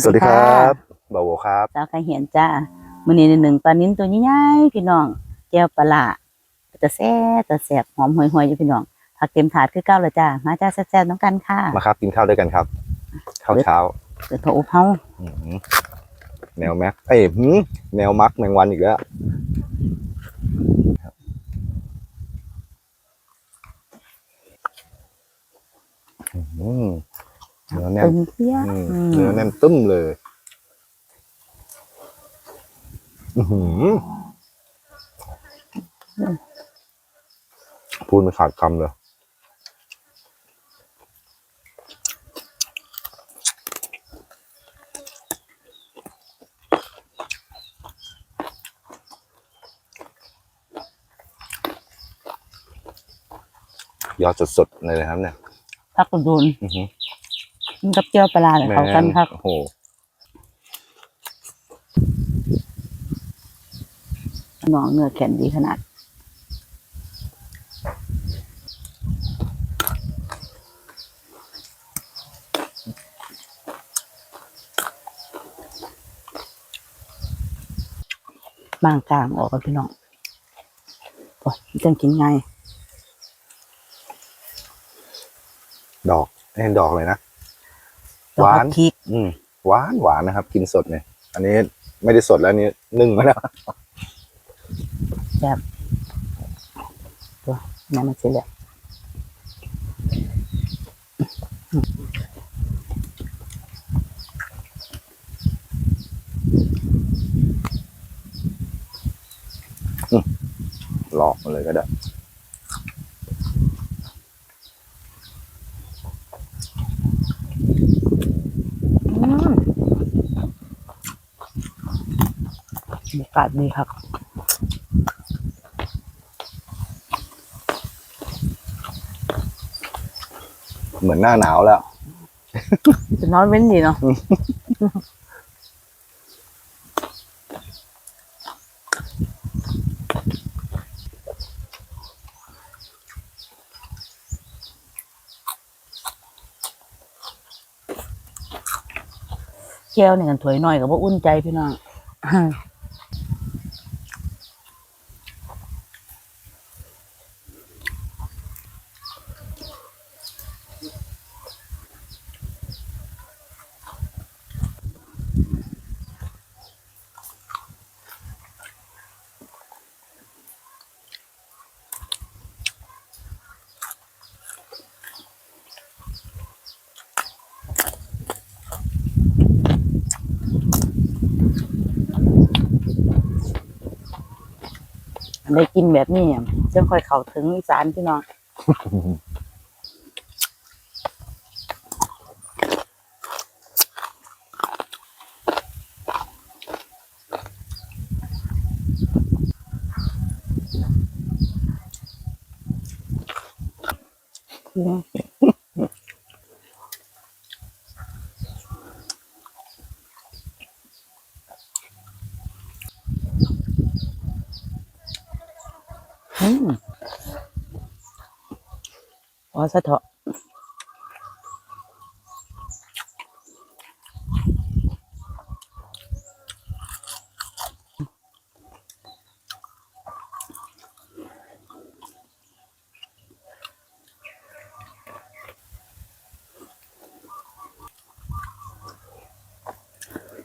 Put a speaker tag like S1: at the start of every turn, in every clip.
S1: สวัสดีครับบ่าวโวครับ
S2: สาวไข่เหียนจ้ามื้อนี้หนึ่งปลานิ้นตัวใหญ่ๆพี่น้องแก้วปลาร้าจะแซ่บจะแซ่บหอมห่วยๆอยู่พี่น้องผักเต็มถาดคือเก้าเลยจ้ามาจ้าแซ่บๆน้องกันค่ะ
S1: มาครับกินข้าวด้วยกันครับข้าวเช้า
S2: เดี๋ยวโทรอุบเฮา
S1: อื้อหือแนวแม็กเอ้ยหืมแนวมักแมงวันอีกแล้ว อื้อหือเนื้อแน่น
S2: เป็นเพี้ย
S1: อืม
S2: อืม
S1: เนื้อแน่นตึ้มเลยอื้อหือพูดไม่ขาดคำเลย ยอดสดๆเลยนะครับเนี่ย
S2: ผักกระดูน
S1: อื้อหือ
S2: กินกับแก้วปลาร้าเลยเข้ากันครับ
S1: โอ้โห
S2: น้องเนื้อแข็งดีขนาดบางกลางออกกับพี่น้องโอ้ยจังกินไงาย
S1: ดอกนี่ดอกเลยนะ
S2: ดอก
S1: หวาน
S2: ผักพริก
S1: อืมหวานหวานนะครับ กินสดเนี่ย อันนี้ไม่ได้สดแล้วอันนี้นึ่งมาแล้ว
S2: แบบตัวนี่มันสิเลย
S1: หลอกมาเลยก็ได้
S2: บรรยากาศดีครับ
S1: เหมือนหน้าหนาวแล้ว
S2: จะนอนเว้นดีเนาะแก้วนี่กันถวยหน่อยกับว่าอุ่นใจพี่น้อง ได้กินแบบนี้อะจึงค่อยเข้าถึงอีสานพี่น้อง อืมอ๋อสะเถาะ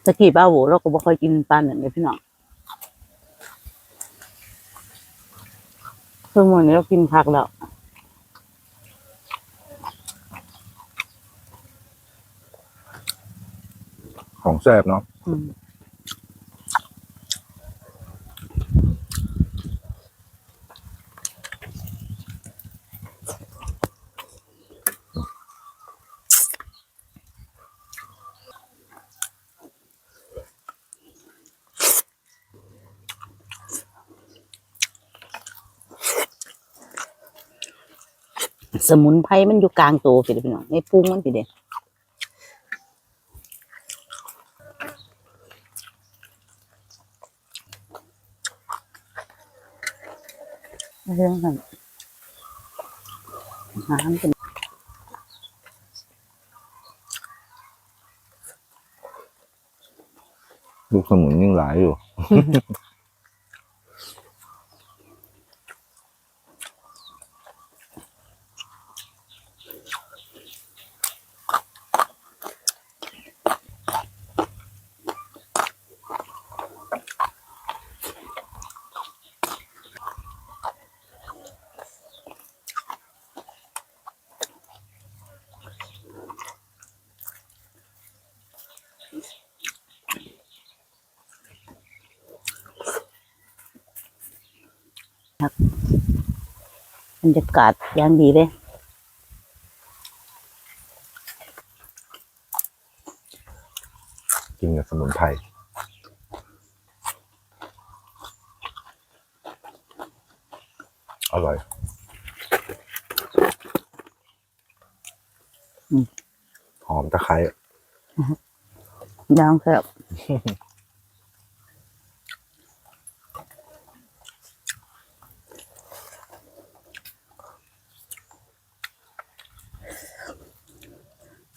S2: ตะกี้ป้าโหเราก็บ่ค่อยกินปลาหนึ่งเลยพี่น้อง คือมื้อนี้เรากินผักแล้ว
S1: ของแซ่บเนาะ
S2: อืม สมุนไพรมันอยู่กลางตัวพี่เด้อพี่น้องในพุงมันพี่เด้เรื่องนั้นน้ำเป็น
S1: ลูกสมุนยิ่งหลายอยู่
S2: บรรยากาศอย่างดีเลย
S1: กินกับสมุนไพรอร่อยหอมตะไคร้
S2: ย่างครับ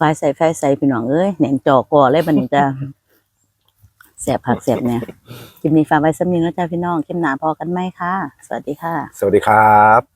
S2: ไฟใส่ไฟใส่พี่น้องเอ้ยแหน่งจอกอเลยบันนี้จ้าแสบผักแสบเนี่ยคลิปนี้ฝากไว้สำนึงแล้วจ้าพี่น้องคลิปหนาพอกันไหมค่ะ สวัสดีค่ะ
S1: สวัสดีครับ